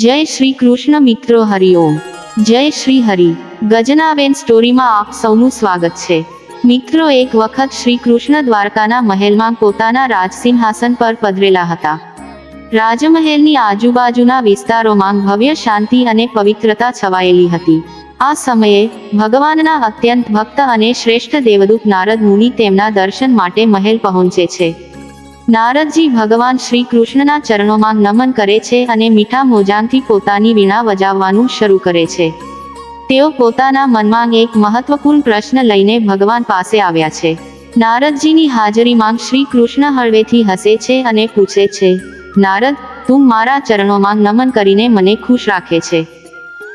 જય શ્રી કૃષ્ણ મિત્રો હરિઓમ જય શ્રી હરિ. ગજનાબેન સ્ટોરીમાં આપ સૌનું સ્વાગત છે. મિત્રો, એક વખત શ્રી કૃષ્ણ દ્વારકાના મહેલમાં પોતાના રાજસિંહાસન પર પધરેલા હતા. રાજમહેલની આજુબાજુના વિસ્તારોમાં ભવ્ય શાંતિ અને પવિત્રતા છવાયેલી હતી. આ સમયે, ભગવાનના અત્યંત ભક્ત અને શ્રેષ્ઠ દેવદૂત નારદ મુનિ તેમના દર્શન માટે મહેલ પહોંચે છે. નારદજી ભગવાન શ્રી કૃષ્ણના ચરણોમાં નમન કરે છે અને મીઠા મોજાંથી પોતાની વીણા વજાવવાનું શરૂ કરે છે. તેઓ પોતાના મનમાં એક મહત્વપૂર્ણ પ્રશ્ન લઈને ભગવાન પાસે આવ્યા છે. નારદજીની હાજરીમાં શ્રી કૃષ્ણ હળવેથી હસે છે અને પૂછે છે, નારદ, તું મારા ચરણોમાં નમન કરીને મને ખુશ રાખે છે.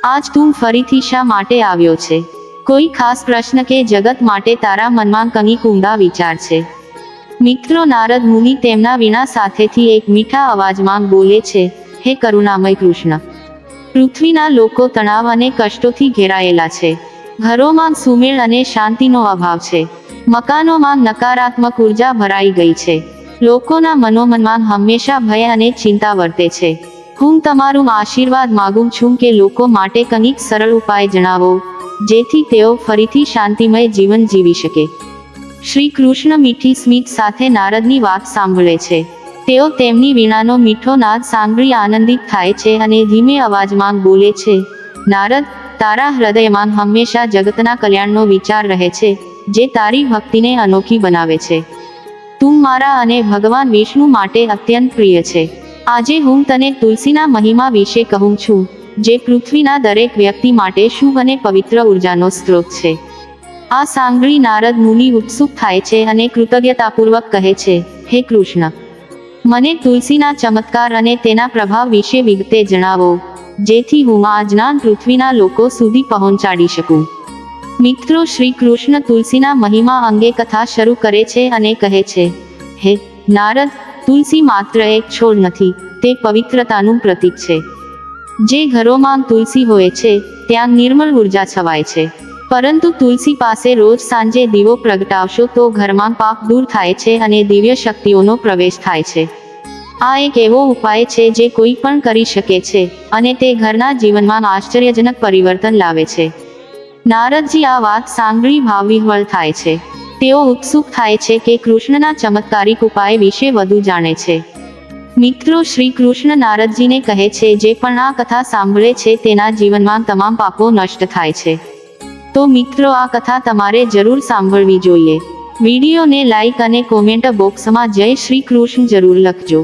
આજ તું ફરીથી શા માટે આવ્યો છે? કોઈ ખાસ પ્રશ્ન કે જગત માટે તારા મનમાં કંઈક ઊંડા વિચાર છે? મિત્રો નારદ મુનિ તેમના વીણા સાથેથી એક મીઠા અવાજમાં બોલે છે, હે કરુણામય કૃષ્ણ. પૃથ્વીના લોકો તણાવ અને કષ્ટોથી ઘેરાયેલા છે. ઘરોમાં સુમેળ અને શાંતિનો અભાવ છે. મકાનોમાં નકારાત્મક ઊર્જા ભરાઈ ગઈ છે. લોકોના મનોમનમાં હંમેશા ભય અને ચિંતા વર્તે છે. હું તમારું આશીર્વાદ માગું છું કે લોકો માટે કંઈક સરળ ઉપાય જણાવો, જેથી તેઓ ફરીથી શાંતિમય જીવન જીવી શકે. શ્રી કૃષ્ણ મીઠી સ્મિત સાથે નારદની વાત સાંભળે છે. તેઓ તેમની વીણાનો મીઠો નાદ સાંભળી આનંદિત થાય છે અને ધીમે અવાજમાં બોલે છે, નારદ, તારા હૃદયમાં હંમેશા જગતના કલ્યાણનો વિચાર રહે છે, જે તારી ભક્તિને અનોખી બનાવે છે. તું મારા અને ભગવાન વિષ્ણુ માટે અત્યંત પ્રિય છે. આજે હું તને તુલસીના મહિમા વિશે કહું છું, જે પૃથ્વીના દરેક વ્યક્તિ માટે શુભ અને પવિત્ર ઉર્જાનો સ્ત્રોત છે. આ સાંભળી નારદ મુનિ ઉત્સુક થાય છે અને કૃતજ્ઞતાપૂર્વક કહે છે, હે કૃષ્ણ, મને તુલસીના ચમત્કાર અને તેના પ્રભાવ વિશે વિગતે જણાવો, જેથી હું આ જ્ઞાન પૃથ્વીના લોકો સુધી પહોંચાડી શકું. મિત્રો, શ્રી કૃષ્ણ તુલસીના મહિમા અંગે કથા શરૂ કરે છે અને કહે છે, હે નારદ, તુલસી માત્ર એક છોડ નથી, તે પવિત્રતાનું પ્રતીક છે. જે ઘરોમાં તુલસી હોય છે, ત્યાં નિર્મળ ઊર્જા છવાય છે. પરંતુ તુલસી પાસે રોજ સાંજે દીવો પ્રગટાવશો તો ઘરમાં પાપ દૂર થાય છે અને દિવ્ય શક્તિઓનો પ્રવેશ થાય છે. આ એક એવો ઉપાય છે જે કોઈ પણ કરી શકે છે, અને તે ઘરના જીવનમાં આશ્ચર્યજનક પરિવર્તન લાવે છે. નારદજી આ વાત સાંભળી ભાવવિહ્વળ થાય છે. તેઓ ઉત્સુક થાય છે કે કૃષ્ણના ચમત્કારિક ઉપાય વિશે વધુ જાણે છે. મિત્રો શ્રી કૃષ્ણ નારદજીને કહે છે, જે પણ આ કથા સાંભળે છે તેના જીવનમાં તમામ પાપો નષ્ટ થાય છે. તો મિત્રો, આ કથા તમારે જરૂર સાંભળવી જોઈએ. વિડીયોને લાઈક અને કોમેન્ટ બોક્સમાં જય શ્રી કૃષ્ણ જરૂર લખજો.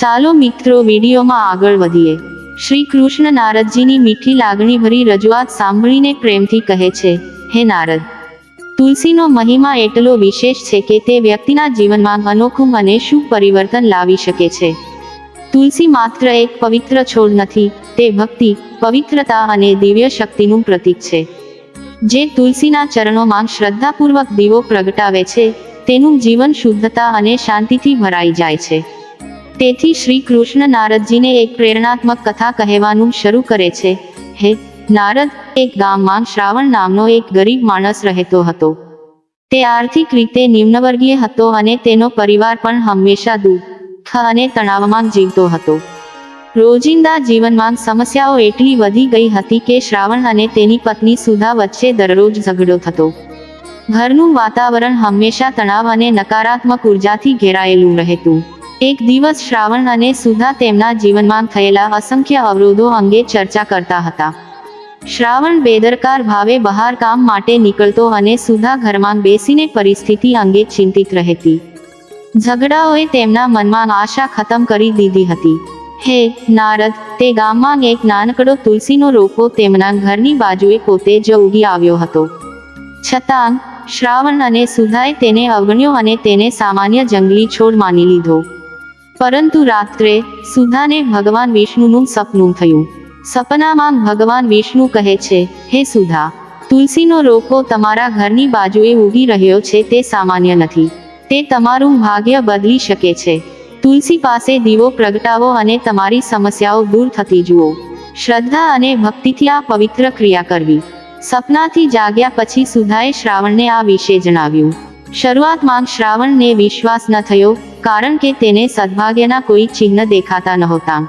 ચાલો મિત્રો, વિડીયોમાં આગળ વધીએ. શ્રી કૃષ્ણ નારદજીની મીઠી લાગણીભરી રજૂઆત સાંભળીને પ્રેમથી કહે છે, હે નારદ, તુલસીનો મહિમા એટલો વિશેષ છે કે તે વ્યક્તિના જીવનમાં અનોખું અને શુભ પરિવર્તન લાવી શકે છે. તુલસી માત્ર એક પવિત્ર છોડ નથી, તે ભક્તિ, પવિત્રતા અને દિવ્ય શક્તિનું પ્રતીક છે. જે તુલસીના ચરણોમાં શ્રદ્ધાપૂર્વક દીવો પ્રગટાવે છે, તેનું જીવન શુદ્ધતા અને શાંતિથી ભરાઈ જાય છે. તેથી શ્રી કૃષ્ણ નારદજીને એક પ્રેરણાત્મક કથા કહેવાનું શરૂ કરે છે. હે, નારદ, એક ગામમાં શ્રાવણ નામનો એક ગરીબ માણસ રહેતો હતો. તે આર્થિક રીતે નિમ્નવર્ગીય હતો અને તેનો પરિવાર પણ હંમેશા દુઃખ અને તણાવમાં જીવતો હતો. રોજિંદા જીવનમાં સમસ્યાઓ એટલી વધી ગઈ હતી કે શ્રાવણ અને તેની પત્ની સુધા વચ્ચે દરરોજ ઝઘડો થતો. ઘરનું વાતાવરણ હંમેશા તણાવ અને નકારાત્મક ઉર્જાથી ઘેરાયેલું રહેતું. એક દિવસ શ્રાવણ અને સુધા તેમના જીવનમાં થયેલા અસંખ્ય અવરોધો અંગે ચર્ચા કરતા હતા. શ્રાવણ બેદરકાર ભાવે બહાર કામ માટે નીકળતો અને સુધા ઘરમાં બેસીને પરિસ્થિતિ અંગે ચિંતિત રહેતી. ઝઘડાઓએ તેમના મનમાં આશા ખતમ કરી દીધી હતી. હે, નારદ, તે ગામમાં એક નાનકડો તુલસીનો રોપો તેમના ઘરની બાજુએ પોતે જ ઉગી આવ્યો હતો. છતાં, શ્રાવણ અને સુધાએ તેને અવગણ્યો અને તેને સામાન્ય જંગલી છોડ માની લીધો. પરંતુ રાત્રે, સુધાને ભગવાન વિષ્ણુનું સપનું થયું. સપનામાં ભગવાન વિષ્ણુ કહે છે, હે સુધા, તુલસીનો રોપો તમારા ઘરની બાજુએ ઉગી રહ્યો છે તે સામાન્ય નથી. તે તમારું ભાગ્ય બદલી શકે છે. તુલસી પાસે દીવો પ્રગટાવો અને તમારી સમસ્યાઓ દૂર થતી જુઓ. શ્રદ્ધા અને ભક્તિથી આ પવિત્ર ક્રિયા કરવી. સપનાથી જાગ્યા પછી સુધાએ શ્રાવણને આ વિશે જણાવ્યું. શરૂઆતમાં શ્રાવણને વિશ્વાસ ન થયો, કારણ કે તેને સદભાગ્યના કોઈ ચિહ્ન દેખાતા નહોતા.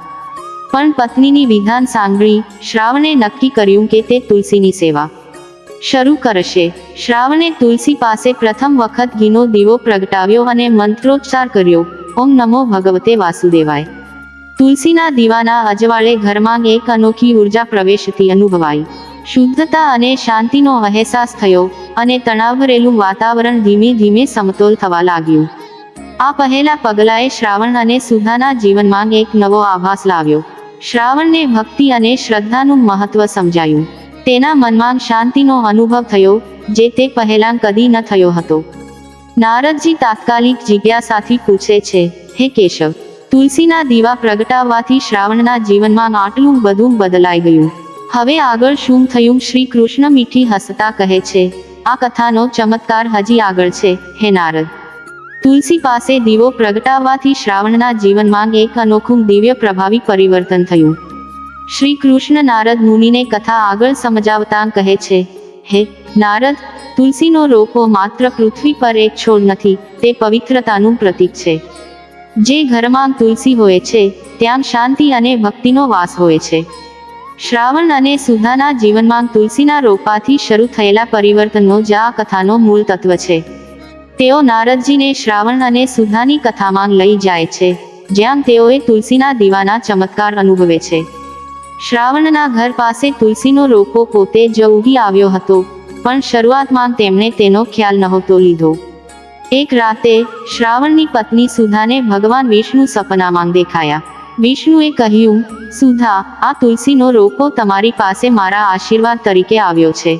પણ પત્નીની વિધાન સાંભળી શ્રાવણે નક્કી કર્યું કે તે તુલસીની સેવા. શરૂ કરશે. શ્રાવણે તુલસી પાસે પ્રથમ વખત ઘીનો દીવો પ્રગટાવ્યો અને મંત્રોચ્ચાર કર્યો. ઓમ નમો ભગવતે વાસુદેવાય. તુલસીના દીવાના અજવાળે ઘરમાં એક અનોખી ઊર્જા પ્રવેશતી અનુભવાઈ. શુદ્ધતા અને શાંતિનો અહેસાસ થયો અને તણાવભરેલું વાતાવરણ ધીમે ધીમે સમતોલ થવા લાગ્યું. આ પહેલા પગલાએ શ્રાવણ અને સુધાના જીવનમાં એક નવો આભાસ લાવ્યો. શ્રાવણને ભક્તિ અને શ્રદ્ધાનું મહત્વ સમજાયું. તેના મનમાં શાંતિનો અનુભવ થયો, જે તે પહેલા કદી ન થયો હતો. નારદજી તાત્કાલિક જિજ્ઞાસાથી પૂછે છે, હે કેશવ, તુલસીના દીવા પ્રગટાવવાથી શ્રાવણના જીવનમાં આટલું બધું બદલાઈ ગયું. હવે આગળ શું થયું? શ્રી કૃષ્ણ મીઠી હસતા કહે છે, આ કથાનો ચમત્કાર હજી આગળ છે, હે નારદ. તુલસી પાસે દીવો પ્રગટાવવાથી શ્રાવણના જીવનમાં એક અનોખું દિવ્ય પ્રભાવી પરિવર્તન થયું. શ્રી કૃષ્ણ નારદ મુનિને કથા આગળ સમજાવતા કહે છે, હે નારદ, તુલસીનો રોપો માત્ર પૃથ્વી પર એક છોડ નથી, તે પવિત્રતાનું પ્રતીક છે. જે ઘરમાં તુલસી હોય છે, ત્યાં શાંતિ અને ભક્તિનો વાસ હોય છે. શ્રાવણ અને સુધાના જીવનમાં તુલસીના રોપાથી શરૂ થયેલા પરિવર્તનનો જ આ કથાનો મૂળ તત્વ છે. તેઓ નારદજીને શ્રાવણ અને સુધાની કથામાં લઈ જાય છે, જ્યાં તેઓએ તુલસીના દીવાના ચમત્કાર અનુભવે છે. શ્રાવણના ઘર પાસે તુલસીનો રોપો પોતે જ ઉગી આવ્યો હતો, પણ શરૂઆતમાં તેમણે તેનો ખ્યાલ નહોતો લીધો. એક રાતે, શ્રાવણની પત્ની સુધાને ભગવાન વિષ્ણુ સપનામાં દેખાયા. વિષ્ણુએ કહ્યું, સુધા, આ તુલસીનો રોપો તમારી પાસે મારા આશીર્વાદ તરીકે આવ્યો છે.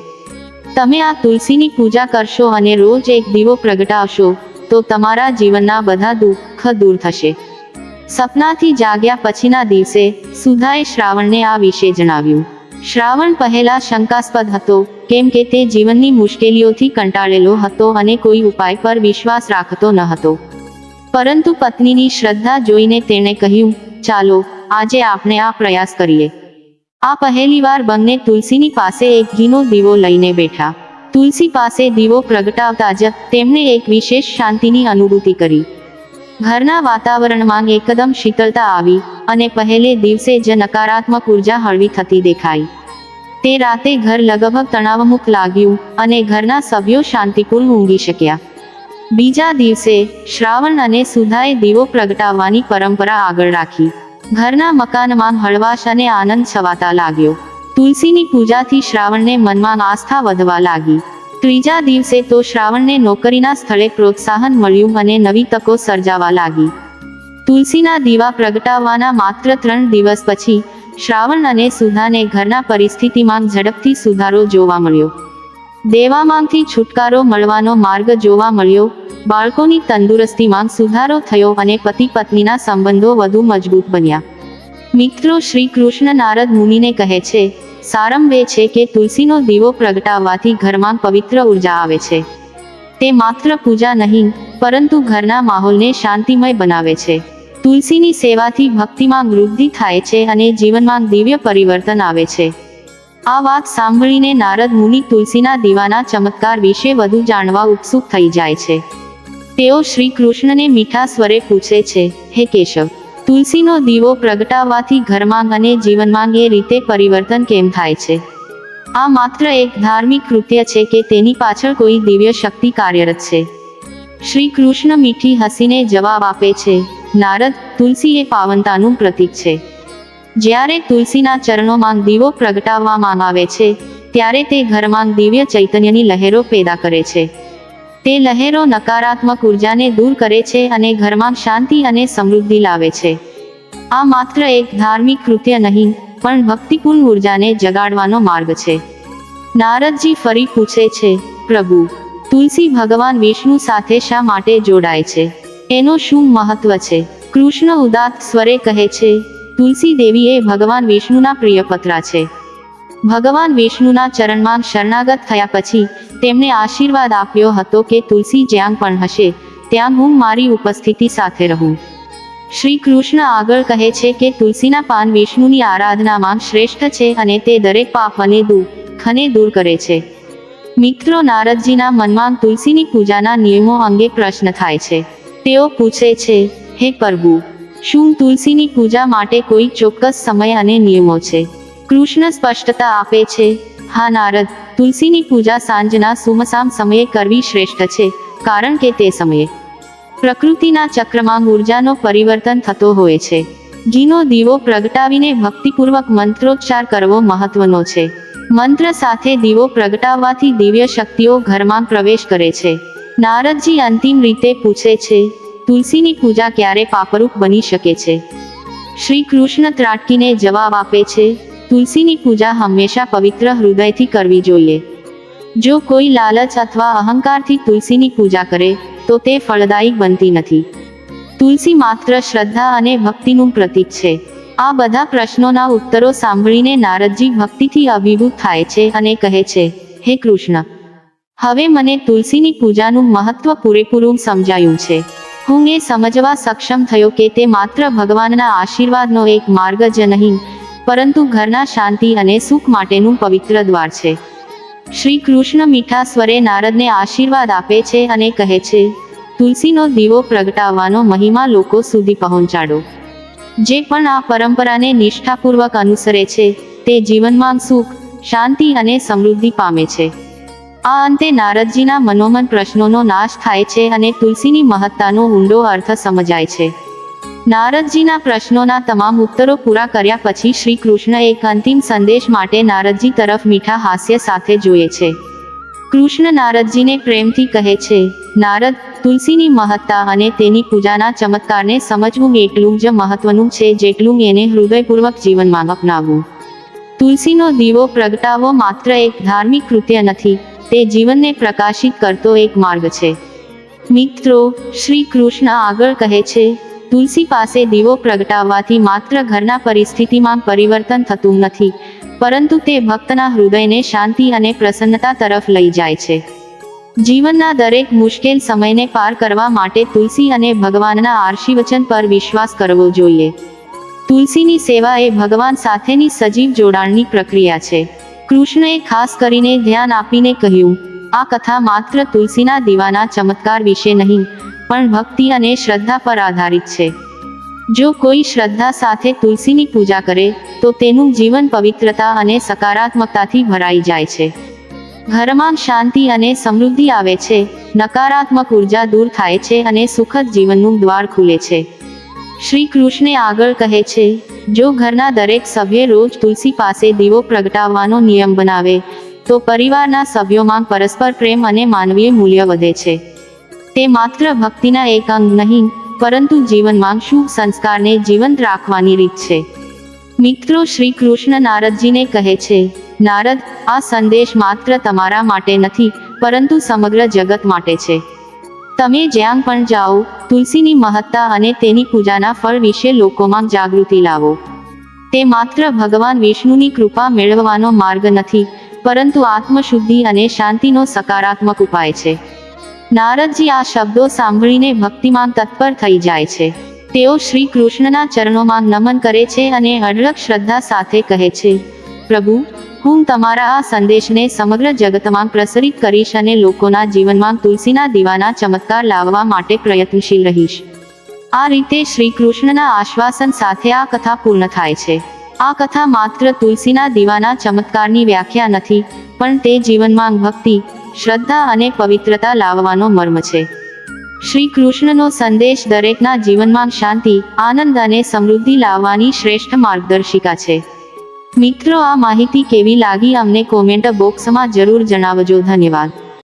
તમે આ તુલસીની પૂજા કરશો અને રોજ એક દીવો પ્રગટાવશો, તો તમારા જીવનના બધા દુઃખ દૂર થશે. સપનાથી જાગ્યા પછીના દિવસે સુધાએ શ્રાવણને આ વિશે જણાવ્યું. શ્રાવણ પહેલા શંકાસ્પદ હતો, કેમ કે તે જીવનની મુશ્કેલીઓથી કંટાળેલો હતો અને કોઈ ઉપાય પર વિશ્વાસ રાખતો ન હતો. પરંતુ પત્નીની શ્રદ્ધા જોઈને તેણે કહ્યું, ચાલો, આજે આપણે આ પ્રયાસ કરીએ. આ પહેલીવાર બંને તુલસીની પાસે એક ઘીનો દીવો લઈને બેઠા. તુલસી પાસે દીવો પ્રગટાવતા જ તેમણે એક વિશેષ શાંતિની અનુભૂતિ કરી. ઘરના વાતાવરણમાં એકદમ શીતળતા આવી અને પહેલે દિવસે જ નકારાત્મક ઊર્જા હળવી થતી દેખાઈ. તે રાતે ઘર લગભગ તણાવમુક્ત લાગ્યું અને ઘરના સભ્યો શાંતિપૂર્ણ ઊંઘી શક્યા. બીજા દિવસે શ્રાવણ અને સુધાએ દીવો પ્રગટાવવાની પરંપરા આગળ રાખી. ઘરના મકાનમાં હળવાશ અને આનંદ છવાતા લાગ્યો. તુલસીની પૂજાથી શ્રાવણને મનમાં આસ્થા વધવા લાગી. ત્રીજા દિવસે તો શ્રાવણને નોકરીના સ્થળે પ્રોત્સાહન મળ્યું અને નવી તકો સર્જાવા લાગી. તુલસીના દીવા પ્રગટાવવાના માત્ર ત્રણ દિવસ પછી, શ્રાવણ અને સુધાને ઘરના પરિસ્થિતિમાં ઝડપથી સુધારો જોવા મળ્યો. દેવામાંથી છુટકારો મળવાનો માર્ગ જોવા મળ્યો, બાળકોની તંદુરસ્તીમાં સુધારો થયો અને પતિ પત્નીના સંબંધો વધુ મજબૂત બન્યા. મિત્રો, શ્રી કૃષ્ણ નારદ મુનિને કહે છે સારંભ છે કે તુલસીનો દીવો પ્રગટાવવાથી ઘરમાં પવિત્ર ઊર્જા આવે છે. તે માત્ર પૂજા નહીં, પરંતુ ઘરના માહોલને શાંતિમય બનાવે છે. તુલસીની સેવાથી ભક્તિમાં વૃદ્ધિ થાય છે અને જીવનમાં દિવ્ય પરિવર્તન આવે છે. આ વાત સાંભળીને નારદ મુનિ તુલસીના દીવાના ચમત્કાર વિશે વધુ જાણવા ઉત્સુક થઈ જાય છે. તેઓ શ્રી કૃષ્ણને મીઠા સ્વરે પૂછે છે, હે કેશવ તુલસીનો દીવો પ્રગટાવવાથી ઘરમાં અને જીવનમાં એ રીતે પરિવર્તન કેમ થાય છે? આ માત્ર એક ધાર્મિક કૃત્ય છે કે તેની પાછળ કોઈ દિવ્ય શક્તિ કાર્યરત છે. શ્રી કૃષ્ણ મીઠી હસીને જવાબ આપે છે, નારદ, તુલસી એ પાવનતાનું પ્રતીક છે. જ્યારે તુલસીના ચરણોમાં દીવો પ્રગટાવવામાં આવે છે, ત્યારે તે ઘરમાં દિવ્ય ચૈતન્યની લહેરો પેદા કરે છે. તે લહેરો નકારાત્મક ઉર્જાને દૂર કરે છે અને ઘરમાં શાંતિ અને સમૃદ્ધિ લાવે છે. આ માત્ર એક ધાર્મિક કૃત્ય નહીં, પણ ભક્તિપૂર્ણ ઉર્જાને જગાડવાનો માર્ગ છે. નારદજી ફરી પૂછે છે, પ્રભુ, તુલસી ભગવાન વિષ્ણુ સાથે શા માટે જોડાય છે? એનો શું મહત્વ છે? કૃષ્ણ ઉદાત્ત સ્વરે કહે છે, તુલસી દેવી એ ભગવાન વિષ્ણુના પ્રિય પત્રા છે. ભગવાન વિષ્ણુના ચરણમાં શરણાગત થયા પછી તેમણે આશીર્વાદ આપ્યો હતો કે તુલસી જ્યાં પણ હશે, ત્યાં હું મારી ઉપસ્થિતિ સાથે રહું. શ્રી કૃષ્ણ આગળ કહે છે કે તુલસીના પાન વિષ્ણુની આરાધનામાં શ્રેષ્ઠ છે અને તે દરેક પાપ અને દુઃખને દૂર કરે છે. મિત્રો, નારદજીના મનમાં તુલસીની પૂજાના નિયમો અંગે પ્રશ્ન થાય છે. તેઓ પૂછે છે, હે પ્રભુ, શું તુલસીની પૂજા માટે કોઈ ચોક્કસ સમય અને નિયમો છે? કૃષ્ણ સ્પષ્ટતા આપે છે, હા નારદ, તુલસીની પૂજા સાંજના સુમસામ સમયે કરવી શ્રેષ્ઠ છે, કારણ કે તે સમયે પ્રકૃતિના ચક્રમાં ઉર્જાનો પરિવર્તન થતો હોય છે. ઘીનો દીવો પ્રગટાવીને ભક્તિપૂર્વક મંત્રોચ્ચાર કરવો મહત્વનો છે. મંત્ર સાથે દીવો પ્રગટાવવાથી દિવ્ય શક્તિઓ ઘરમાં પ્રવેશ કરે છે. નારદજી અંતિમ રીતે પૂછે છે, તુલસીની પૂજા ક્યારે પાપરૂપ બની શકે છે? શ્રી કૃષ્ણ ત્રાટકીને જવાબ આપે છે તુલસીની પૂજા હંમેશા પવિત્ર હૃદયથી કરવી જોઈએ. જો કોઈ લાલચ અથવા અહંકારથી તુલસીની પૂજા કરે, તો તે ફળદાયી બનતી નથી. તુલસી માત્ર શ્રદ્ધા અને ભક્તિનું પ્રતીક છે. આ બધા પ્રશ્નોના ઉત્તરો સાંભળીને નારદજી ભક્તિથી અભિભૂત થાય છે અને કહે છે, હે કૃષ્ણ, હવે મને તુલસીની પૂજાનું મહત્વ પૂરેપૂરું સમજાયું છે. હું એ સમજવા સક્ષમ થયો કે તે માત્ર ભગવાનના આશીર્વાદનો એક માર્ગ જ નહીં પરંતુ ઘરના શાંતિ અને સુખ માટેનું પવિત્ર દ્વાર છે. શ્રી કૃષ્ણ મીઠા સ્વરે નારદને આશીર્વાદ આપે છે અને કહે છે, તુલસીનો દીવો પ્રગટાવવાનો મહિમા લોકો સુધી પહોંચાડો. જે પણ આ પરંપરાને નિષ્ઠાપૂર્વક અનુસરે છે, તે જીવનમાં સુખ, શાંતિ અને સમૃદ્ધિ પામે છે. આ અંતે નારદજીના મનોમન પ્રશ્નોનો નાશ થાય છે અને તુલસીની મહત્તાનો ઊંડો અર્થ સમજાય છે. નારદજીના પ્રશ્નોના તમામ ઉત્તરો પૂરા કર્યા પછી શ્રી કૃષ્ણ એક અંતિમ સંદેશ માટે નારદજી તરફ મીઠા હાસ્ય સાથે જોઈએ છે. કૃષ્ણ નારદજીને પ્રેમથી કહે છે, નારદ, તુલસીની મહત્તા અને તેની પૂજાના ચમત્કારને સમજવું એટલું જ મહત્વનું છે જેટલું એને હૃદયપૂર્વક જીવનમાં અપનાવવું તુલસીનો દીવો પ્રગટાવવો માત્ર એક ધાર્મિક કૃત્ય નથી, તે જીવનને પ્રકાશિત કરતો એક માર્ગ છે. મિત્રો, શ્રી કૃષ્ણ આગળ કહે છે તુલસી પાસે દીવો પ્રગટાવવાથી માત્ર ઘરના પરિસ્થિતિમાં પરિવર્તન થતું નથી, પરંતુ તે ભક્તના હૃદયને શાંતિ અને પ્રસન્નતા તરફ લઈ જાય છે. જીવનના દરેક મુશ્કેલ સમયને પાર કરવા માટે તુલસી અને ભગવાનના આશીર્વચન પર વિશ્વાસ કરવો જોઈએ. તુલસીની સેવા એ ભગવાન સાથેની સજીવ જોડાણની પ્રક્રિયા છે. કૃષ્ણએ ખાસ કરીને ધ્યાન આપીને કહ્યું, આ કથા માત્ર તુલસીના દીવાના ચમત્કાર વિશે નહીં પણ ભક્તિ અને શ્રદ્ધા પર આધારિત છે. જો કોઈ શ્રદ્ધા સાથે તુલસીની પૂજા કરે, તો તેનું જીવન પવિત્રતા અને સકારાત્મકતાથી ભરાઈ જાય છે. ઘરમાં શાંતિ અને સમૃદ્ધિ આવે છે, નકારાત્મક ઊર્જા દૂર થાય છે અને સુખદ જીવનનું દ્વાર ખુલે છે. શ્રી કૃષ્ણે આગળ કહે છે, જો ઘરના દરેક સભ્ય રોજ તુલસી પાસે દીવો પ્રગટાવવાનો નિયમ બનાવે, તો પરિવારના સભ્યોમાં પરસ્પર પ્રેમ અને માનવીય મૂલ્ય વધે છે. તે માત્ર ભક્તિના એક અંગ નહીં, પરંતુ જીવનમાં શુભ સંસ્કારને જીવંત રાખવાની રીત છે. મિત્રો, શ્રી કૃષ્ણ નારદજીને કહે છે, નારદ, આ સંદેશ માત્ર તમારા માટે નથી, પરંતુ સમગ્ર જગત માટે છે. તમે જ્યાં પણ જાઓ, તુલસીની મહત્તા અને તેની પૂજાના ફળ વિશે લોકોમાં જાગૃતિ લાવો. તે માત્ર ભગવાન વિષ્ણુની કૃપા મેળવવાનો માર્ગ નથી, પરંતુ આત્મશુદ્ધિ અને શાંતિનો સકારાત્મક ઉપાય છે. નારદજી આ શબ્દો સાંભળીને ભક્તિમાં તત્પર થઈ જાય છે. તેઓ શ્રી કૃષ્ણના ચરણોમાં નમન કરે છે અને અઢળક શ્રદ્ધા સાથે કહે છે, પ્રભુ, હું તમારા આ સંદેશને સમગ્ર જગતમાં પ્રસરિત કરીશ અને લોકોના જીવનમાં તુલસીના દીવાના ચમત્કાર લાવવા માટે પ્રયત્નશીલ રહીશ. આ રીતે શ્રી કૃષ્ણના આશ્વાસન સાથે આ કથા પૂર્ણ થાય છે. આ કથા માત્ર તુલસીના દીવાના ચમત્કારની વ્યાખ્યા નથી, પણ તે જીવનમાં ભક્તિ શ્રદ્ધા અને પવિત્રતા લાવવાનો મર્મ છે. શ્રી કૃષ્ણનો સંદેશ દરેકના જીવનમાં શાંતિ, આનંદ અને સમૃદ્ધિ લાવવાની શ્રેષ્ઠ માર્ગદર્શિકા છે. મિત્રો, આ માહિતી કેવી લાગી? અમને કોમેન્ટ બોક્સમાં જરૂર જણાવજો. ધન્યવાદ.